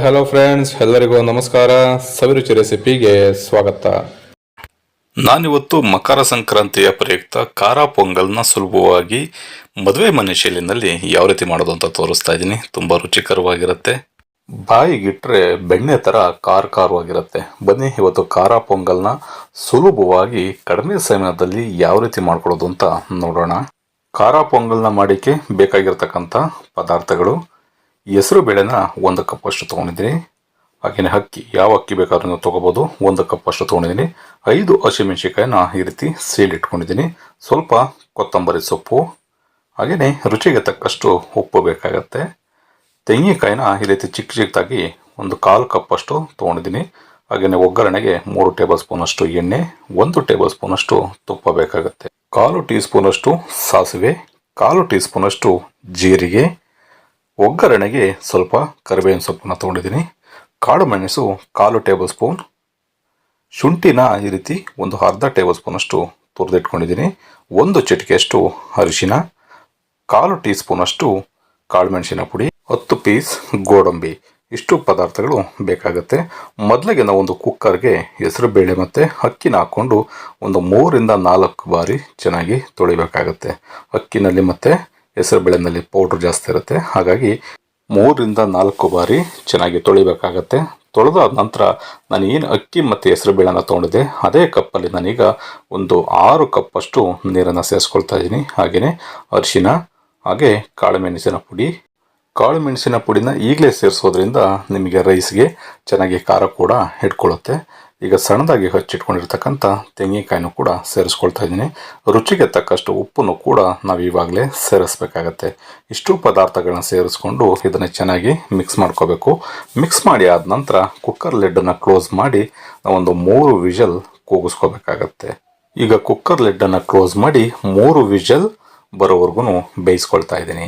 Hello friends ಎಲ್ಲರಿಗೂ ನಮಸ್ಕಾರ. ಸವಿರುಚಿ ರೆಸಿಪಿಗೆ ಸ್ವಾಗತ. ನಾನಿವತ್ತು ಮಕರ ಸಂಕ್ರಾಂತಿಯ ಪ್ರಯುಕ್ತ ಖಾರ ಪೊಂಗಲ್ನ ಸುಲಭವಾಗಿ ಮದುವೆ ಮನೆ ಶೈಲಿನಲ್ಲಿ ಯಾವ ರೀತಿ ಮಾಡೋದು ಅಂತ ತೋರಿಸ್ತಾ ಇದ್ದೀನಿ. ತುಂಬ ರುಚಿಕರವಾಗಿರುತ್ತೆ. ಬಾಯಿಗಿಟ್ರೆ ಬೆಣ್ಣೆ ಥರ ಖಾರ ಖಾರವಾಗಿರುತ್ತೆ ಬನ್ನಿ, ಇವತ್ತು ಖಾರ ಪೊಂಗಲ್ನ ಸುಲಭವಾಗಿ ಕಡಿಮೆ ಸಮಯದಲ್ಲಿ ಯಾವ ರೀತಿ ಮಾಡ್ಕೊಳ್ಳೋದು ಅಂತ ನೋಡೋಣ. ಖಾರ ಪೊಂಗಲ್ನ ಮಾಡಿಕೆ ಬೇಕಾಗಿರ್ತಕ್ಕಂಥ ಪದಾರ್ಥಗಳು. ಹೆಸರು ಬೇಳೆನ ಒಂದು ಕಪ್ ಅಷ್ಟು ತೊಗೊಂಡಿದ್ದೀನಿ. ಹಾಗೆಯೇ ಅಕ್ಕಿ, ಯಾವ ಅಕ್ಕಿ ಬೇಕಾದ್ರೂ ತೊಗೋಬೋದು. ಒಂದು ಕಪ್ ಅಷ್ಟು ತೊಗೊಂಡಿದ್ದೀನಿ. ಐದು ಹಸಿಮೆಣಸಿಕಾಯಿನ ಈ ರೀತಿ ಸೀಲ್ ಇಟ್ಕೊಂಡಿದ್ದೀನಿ. ಸ್ವಲ್ಪ ಕೊತ್ತಂಬರಿ ಸೊಪ್ಪು ಹಾಗೆಯೇ ರುಚಿಗೆ ತಕ್ಕಷ್ಟು ಉಪ್ಪು ಬೇಕಾಗತ್ತೆ. ತೆಂಗಿನಕಾಯಿನ ಈ ರೀತಿ ಚಿಕ್ಕ ಚಿಕ್ಕದಾಗಿ ಒಂದು ಕಾಲು ಕಪ್ ಅಷ್ಟು ತೊಗೊಂಡಿದ್ದೀನಿ. ಹಾಗೆಯೇ ಒಗ್ಗರಣೆಗೆ ಮೂರು ಟೇಬಲ್ ಸ್ಪೂನ್ ಅಷ್ಟು ಎಣ್ಣೆ, ಒಂದು ಟೇಬಲ್ ಸ್ಪೂನ್ ಅಷ್ಟು ತುಪ್ಪ ಬೇಕಾಗುತ್ತೆ. ಕಾಲು ಟೀ ಸ್ಪೂನ್ ಅಷ್ಟು ಸಾಸಿವೆ, ಕಾಲು ಟೀ ಸ್ಪೂನ್ ಅಷ್ಟು ಜೀರಿಗೆ ಒಗ್ಗರಣೆಗೆ ಸ್ವಲ್ಪ ಕರಿಬೇವಿನ ಸೊಪ್ಪನ್ನು ತೊಗೊಂಡಿದ್ದೀನಿ. ಕಾಳು ಮೆಣಸು ಕಾಲು ಟೇಬಲ್ ಸ್ಪೂನ್. ಶುಂಠಿನ ಈ ರೀತಿ ಒಂದು ಅರ್ಧ ಟೇಬಲ್ ಸ್ಪೂನಷ್ಟು ತುರಿದಿಟ್ಕೊಂಡಿದ್ದೀನಿ. ಒಂದು ಚಿಟಿಕೆಯಷ್ಟು ಅರಿಶಿನ. ಕಾಲು ಟೀ ಸ್ಪೂನಷ್ಟು ಕಾಳುಮೆಣಸಿನ ಪುಡಿ. ಹತ್ತು ಪೀಸ್ ಗೋಡಂಬಿ. ಇಷ್ಟು ಪದಾರ್ಥಗಳು ಬೇಕಾಗುತ್ತೆ. ಮೊದಲಿಗೆ ನಾವು ಒಂದು ಕುಕ್ಕರ್ಗೆ ಹೆಸರು ಬೇಳೆ ಮತ್ತು ಅಕ್ಕಿನ ಹಾಕ್ಕೊಂಡು ಒಂದು ಮೂರಿಂದ ನಾಲ್ಕು ಬಾರಿ ಚೆನ್ನಾಗಿ ತೊಳಿಬೇಕಾಗತ್ತೆ. ಅಕ್ಕಿನಲ್ಲಿ ಮತ್ತು ಹೆಸರು ಬೇಳೆನಲ್ಲಿ ಪೌಡ್ರ್ ಜಾಸ್ತಿ ಇರುತ್ತೆ. ಹಾಗಾಗಿ ಮೂರರಿಂದ ನಾಲ್ಕು ಬಾರಿ ಚೆನ್ನಾಗಿ ತೊಳಿಬೇಕಾಗತ್ತೆ. ತೊಳೆದಾದ ನಂತರ ನಾನು ಏನು ಅಕ್ಕಿ ಮತ್ತು ಹೆಸರು ಬೇಳೆನ ತೊಗೊಂಡಿದ್ದೆ, ಅದೇ ಕಪ್ಪಲ್ಲಿ ನಾನೀಗ ಒಂದು ಆರು ಕಪ್ಪಷ್ಟು ನೀರನ್ನು ಸೇರಿಸ್ಕೊಳ್ತಾ ಇದ್ದೀನಿ. ಹಾಗೆಯೇ ಅರಿಶಿನ, ಹಾಗೆ ಕಾಳುಮೆಣಸಿನ ಪುಡಿ. ಕಾಳುಮೆಣಸಿನ ಪುಡಿನ ಈಗಲೇ ಸೇರಿಸೋದ್ರಿಂದ ನಿಮಗೆ ರೈಸ್ಗೆ ಚೆನ್ನಾಗಿ ಖಾರ ಕೂಡ ಹಿಡ್ಕೊಳ್ಳುತ್ತೆ ಈಗ ಸಣ್ಣದಾಗಿ ಹಚ್ಚಿಟ್ಕೊಂಡಿರ್ತಕ್ಕಂಥ ತೆಂಗಿನಕಾಯಿನೂ ಕೂಡ ಸೇರಿಸ್ಕೊಳ್ತಾ ಇದ್ದೀನಿ. ರುಚಿಗೆ ತಕ್ಕಷ್ಟು ಉಪ್ಪನ್ನು ಕೂಡ ನಾವು ಇವಾಗಲೇ ಸೇರಿಸ್ಬೇಕಾಗತ್ತೆ. ಇಷ್ಟು ಪದಾರ್ಥಗಳನ್ನ ಸೇರಿಸ್ಕೊಂಡು ಇದನ್ನು ಚೆನ್ನಾಗಿ ಮಿಕ್ಸ್ ಮಾಡ್ಕೋಬೇಕು. ಮಿಕ್ಸ್ ಮಾಡಿ ಆದ ನಂತರ ಕುಕ್ಕರ್ ಲೆಡ್ಡನ್ನು ಕ್ಲೋಸ್ ಮಾಡಿ ನಾವೊಂದು ಮೂರು ವಿಷಲ್ ಕೂಗಿಸ್ಕೋಬೇಕಾಗತ್ತೆ. ಈಗ ಕುಕ್ಕರ್ ಲೆಡ್ಡನ್ನು ಕ್ಲೋಸ್ ಮಾಡಿ ಮೂರು ವಿಷಲ್ ಬರೋವರೆಗೂ ಬೇಯಿಸ್ಕೊಳ್ತಾ ಇದ್ದೀನಿ.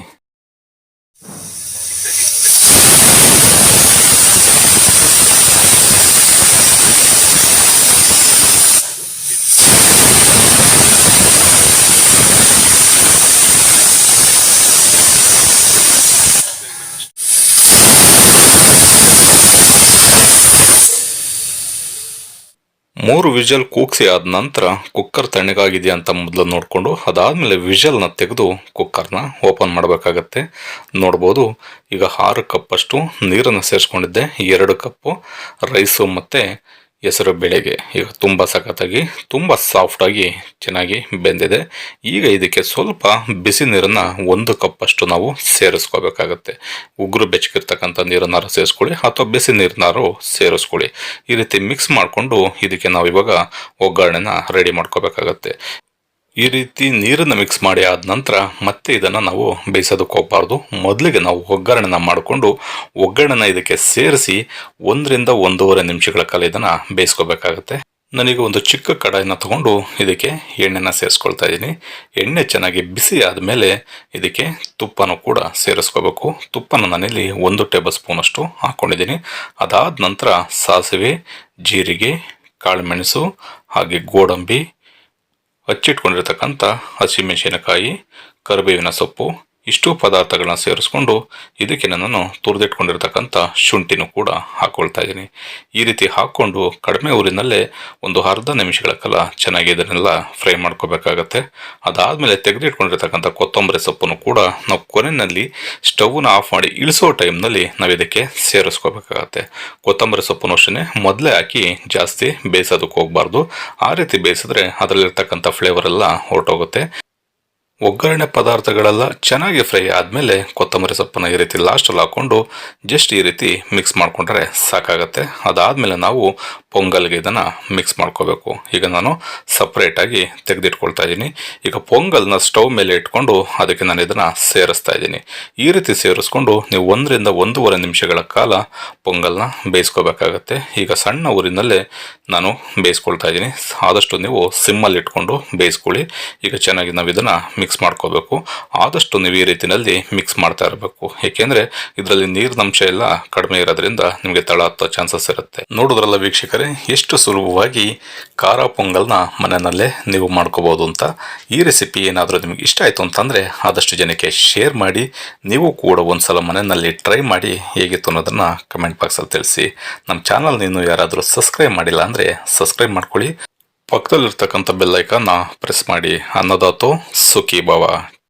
ಮೂರು ವಿಜಲ್ ಕೂಗ್ಸಿ ಆದ ನಂತರ ಕುಕ್ಕರ್ ತಣ್ಣಗಾಗಿದೆಯಾ ಅಂತ ಮೊದಲು ನೋಡಿಕೊಂಡು ಅದಾದಮೇಲೆ ವಿಜಲ್ನ ತೆಗೆದು ಕುಕ್ಕರ್ನ ಓಪನ್ ಮಾಡಬೇಕಾಗತ್ತೆ. ನೋಡ್ಬೋದು, ಈಗ ಆರು ಕಪ್ಪಷ್ಟು ನೀರನ್ನು ಸೇರಿಸ್ಕೊಂಡಿದ್ದೆ. ಎರಡು ಕಪ್ಪು, ರೈಸು ಮತ್ತು ಹೆಸರು ಬೇಳೆಗೆ ಈಗ ತುಂಬ ಸಖತ್ತಾಗಿ, ತುಂಬ ಸಾಫ್ಟಾಗಿ ಚೆನ್ನಾಗಿ ಬೆಂದಿದೆ. ಈಗ ಇದಕ್ಕೆ ಸ್ವಲ್ಪ ಬಿಸಿ ನೀರನ್ನು ಒಂದು ಕಪ್ಪಷ್ಟು ನಾವು ಸೇರಿಸ್ಕೋಬೇಕಾಗತ್ತೆ. ಉಗುರು ಬೆಚ್ಚಗಿರ್ತಕ್ಕಂಥ ನೀರನ್ನಾರು ಸೇರಿಸ್ಕೊಳ್ಳಿ ಅಥವಾ ಬಿಸಿ ನೀರನ್ನಾರು ಸೇರಿಸ್ಕೊಳ್ಳಿ. ಈ ರೀತಿ ಮಿಕ್ಸ್ ಮಾಡಿಕೊಂಡು ಇದಕ್ಕೆ ನಾವು ಇವಾಗ ಒಗ್ಗರಣೆನ ರೆಡಿ ಮಾಡ್ಕೋಬೇಕಾಗತ್ತೆ. ಈ ರೀತಿ ನೀರನ್ನು ಮಿಕ್ಸ್ ಮಾಡಿ ಆದ ನಂತರ ಮತ್ತೆ ಇದನ್ನು ನಾವು ಬೇಯಿಸೋದಕ್ಕೆ ಹೋಗಬಾರ್ದು. ಮೊದಲಿಗೆ ನಾವು ಒಗ್ಗರಣೆನ ಮಾಡಿಕೊಂಡು ಒಗ್ಗರಣೆನ ಇದಕ್ಕೆ ಸೇರಿಸಿ ಒಂದರಿಂದ ಒಂದೂವರೆ ನಿಮಿಷಗಳ ಕಾಲ ಇದನ್ನು ಬೇಯಿಸ್ಕೋಬೇಕಾಗತ್ತೆ. ನನಗೆ ಒಂದು ಚಿಕ್ಕ ಕಡಾಯಿನ ತಗೊಂಡು ಇದಕ್ಕೆ ಎಣ್ಣೆನ ಸೇರಿಸ್ಕೊಳ್ತಾ ಇದ್ದೀನಿ. ಎಣ್ಣೆ ಚೆನ್ನಾಗಿ ಬಿಸಿ ಆದಮೇಲೆ ಇದಕ್ಕೆ ತುಪ್ಪನೂ ಕೂಡ ಸೇರಿಸ್ಕೋಬೇಕು. ತುಪ್ಪನ ನಾನಿಲ್ಲಿ ಒಂದು ಟೇಬಲ್ ಸ್ಪೂನಷ್ಟು ಹಾಕ್ಕೊಂಡಿದ್ದೀನಿ ಅದಾದ ನಂತರ ಸಾಸಿವೆ, ಜೀರಿಗೆ, ಕಾಳುಮೆಣಸು ಹಾಗೆ ಗೋಡಂಬಿ ಹಚ್ಚಿಟ್ಕೊಂಡಿರ್ತಕ್ಕಂಥ ಹಸಿಮೆಣಸಿನಕಾಯಿ ಕರಿಬೇವಿನ ಸೊಪ್ಪು ಇಷ್ಟು ಪದಾರ್ಥಗಳನ್ನ ಸೇರಿಸ್ಕೊಂಡು ಇದಕ್ಕೆ ನಾನು ತುರಿದಿಟ್ಕೊಂಡಿರ್ತಕ್ಕಂಥ ಶುಂಠಿನೂ ಕೂಡ ಹಾಕ್ಕೊಳ್ತಾ ಇದ್ದೀನಿ. ಈ ರೀತಿ ಹಾಕ್ಕೊಂಡು ಕಡಿಮೆ ಊರಿನಲ್ಲೇ ಒಂದು ಅರ್ಧ ನಿಮಿಷಗಳ ಕಾಲ ಚೆನ್ನಾಗಿ ಇದನ್ನೆಲ್ಲ ಫ್ರೈ ಮಾಡ್ಕೋಬೇಕಾಗತ್ತೆ. ಅದಾದಮೇಲೆ ತೆಗೆದಿಟ್ಕೊಂಡಿರ್ತಕ್ಕಂಥ ಕೊತ್ತಂಬರಿ ಸೊಪ್ಪನ್ನು ಕೂಡ ನಾವು ಕೊನೆಯಲ್ಲಿ ಸ್ಟವ್ನ ಆಫ್ ಮಾಡಿ ಇಳಿಸೋ ಟೈಮ್ನಲ್ಲಿ ನಾವು ಇದಕ್ಕೆ ಸೇರಿಸ್ಕೋಬೇಕಾಗತ್ತೆ. ಕೊತ್ತಂಬರಿ ಸೊಪ್ಪನ್ನು ಅಷ್ಟೇ ಮೊದಲೇ ಹಾಕಿ ಜಾಸ್ತಿ ಬೇಯಿಸೋದಕ್ಕೆ ಹೋಗಬಾರ್ದು. ಆ ರೀತಿ ಬೇಯಿಸಿದ್ರೆ ಅದರಲ್ಲಿರ್ತಕ್ಕಂಥ ಫ್ಲೇವರ್ ಎಲ್ಲ ಹೊರಟೋಗುತ್ತೆ. ಒಗ್ಗರಣೆ ಪದಾರ್ಥಗಳೆಲ್ಲ ಚೆನ್ನಾಗಿ ಫ್ರೈ ಆದಮೇಲೆ ಕೊತ್ತಂಬರಿ ಸೊಪ್ಪನ್ನು ಈ ರೀತಿ ಲಾಸ್ಟಲ್ಲಿ ಹಾಕ್ಕೊಂಡು ಜಸ್ಟ್ ಈ ರೀತಿ ಮಿಕ್ಸ್ ಮಾಡಿಕೊಂಡ್ರೆ ಸಾಕಾಗತ್ತೆ. ಅದಾದಮೇಲೆ ನಾವು ಪೊಂಗಲ್ಗೆ ಇದನ್ನು ಮಿಕ್ಸ್ ಮಾಡ್ಕೋಬೇಕು. ಈಗ ನಾನು ಸಪ್ರೇಟಾಗಿ ತೆಗೆದಿಟ್ಕೊಳ್ತಾ ಇದ್ದೀನಿ. ಈಗ ಪೊಂಗಲ್ನ ಸ್ಟವ್ ಮೇಲೆ ಇಟ್ಕೊಂಡು ಅದಕ್ಕೆ ನಾನು ಇದನ್ನು ಸೇರಿಸ್ತಾ ಇದ್ದೀನಿ. ಈ ರೀತಿ ಸೇರಿಸ್ಕೊಂಡು ನೀವು ಒಂದರಿಂದ ಒಂದೂವರೆ ನಿಮಿಷಗಳ ಕಾಲ ಪೊಂಗಲ್ನ ಬೇಯಿಸ್ಕೋಬೇಕಾಗತ್ತೆ. ಈಗ ಸಣ್ಣ ಊರಿನಲ್ಲೇ ನಾನು ಬೇಯಿಸ್ಕೊಳ್ತಾ ಇದ್ದೀನಿ. ಆದಷ್ಟು ನೀವು ಸಿಮ್ಮಲ್ಲಿ ಇಟ್ಕೊಂಡು ಬೇಯಿಸ್ಕೊಳ್ಳಿ. ಈಗ ಚೆನ್ನಾಗಿ ನಾವು ಇದನ್ನು ಮಿಕ್ಸ್ ಮಾಡ್ಕೋಬೇಕು. ಆದಷ್ಟು ನೀವು ಈ ರೀತಿಯಲ್ಲಿ ಮಿಕ್ಸ್ ಮಾಡ್ತಾ ಇರಬೇಕು. ಏಕೆಂದರೆ ಇದರಲ್ಲಿ ನೀರಿನಂಶ ಎಲ್ಲ ಕಡಿಮೆ ಇರೋದ್ರಿಂದ ನಿಮಗೆ ತಳ ಹತ್ತೋ ಚಾನ್ಸಸ್ ಇರುತ್ತೆ. ನೋಡಿದ್ರಲ್ಲ ವೀಕ್ಷಕರೇ, ಎಷ್ಟು ಸುಲಭವಾಗಿ ಖಾರ ಪೊಂಗಲ್ನ ಮನೆಯಲ್ಲೇ ನೀವು ಮಾಡ್ಕೋಬೋದು ಅಂತ. ಈ ರೆಸಿಪಿ ಏನಾದರೂ ನಿಮಗೆ ಇಷ್ಟ ಆಯಿತು ಅಂತಂದರೆ ಆದಷ್ಟು ಜನಕ್ಕೆ ಶೇರ್ ಮಾಡಿ. ನೀವು ಕೂಡ ಒಂದ್ಸಲ ಮನೆಯಲ್ಲಿ ಟ್ರೈ ಮಾಡಿ ಹೇಗಿತ್ತು ಅನ್ನೋದನ್ನು ಕಮೆಂಟ್ ಬಾಕ್ಸಲ್ಲಿ ತಿಳಿಸಿ. ನಮ್ಮ ಚಾನಲ್ ನೀನು ಯಾರಾದರೂ ಸಬ್ಸ್ಕ್ರೈಬ್ ಮಾಡಿಲ್ಲ ಅಂದರೆ ಸಬ್ಸ್ಕ್ರೈಬ್ ಮಾಡ್ಕೊಳ್ಳಿ. ಪಕ್ಕದಲ್ಲಿರ್ತಕ್ಕಂಥ ಬೆಲ್ಲೈಕನ್ನ ಪ್ರೆಸ್ ಮಾಡಿ ಅನ್ನದಾತು ಸುಖಿ ಭವ